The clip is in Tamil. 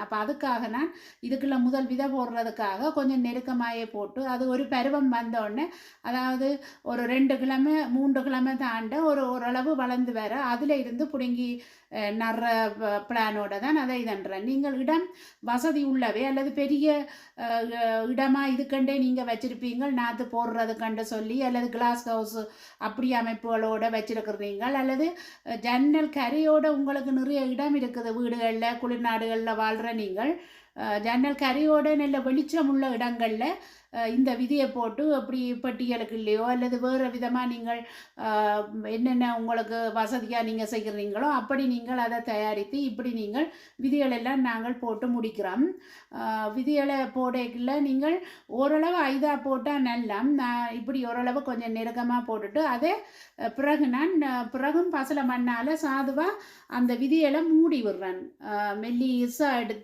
அப்போ அதுக்காக நான் இதுக்குள்ள முதல் விதை போடுறதுக்காக கொஞ்சம் நெருக்கமாயே போட்டு அது ஒரு பருவம் வந்தோடனே அதாவது ஒரு ரெண்டு கிழமை மூன்று கிழமை தாண்ட ஒரு ஓரளவு வளர்ந்து வர அதில் இருந்து பிடுங்கி அஹ், நடுற பிளானோட தான் அதை இதன்றேன் நீங்கள் இடம் வசதி உள்ளவே அல்லது பெரிய இடமாக இடமா இதுக்கண்டே நீங்கள் வச்சுருப்பீங்கள் நாற்று போடுறது கண்டு சொல்லி அல்லது கிளாஸ் ஹவுஸ் அப்படி அமைப்புகளோட வச்சிருக்கிறீங்க அல்லது ஜன்னல் கரையோட உங்களுக்கு நிறைய இடம் இருக்குது வீடுகளில் குளிர்நாடுகளில் வாழ்கிற நீங்கள் ஜன்னல் கரையோட நல்ல வெளிச்சம் உள்ள இடங்களில் இந்த விதியை போட்டு அப்படி பட்டியலுக்கு இல்லையோ அல்லது வேறு விதமாக நீங்கள் என்னென்ன உங்களுக்கு வசதியாக நீங்கள் செய்கிறீங்களோ அப்படி நீங்கள் அதை தயாரித்து இப்படி நீங்கள் விதிகளெல்லாம் நாங்கள் போட்டு முடிக்கிறோம். விதிகளை போடக்குள்ள நீங்கள் ஓரளவு ஐதா போட்டால் நல்லா நான் இப்படி ஓரளவு கொஞ்சம் நெருக்கமாக போட்டுட்டு அதை பிறகு நான் பிறகும் பசலை மண்ணால் சாதுவாக அந்த விதிகளை மூடி விடுறேன். மெல்லி மெல்லிசா எடுத்து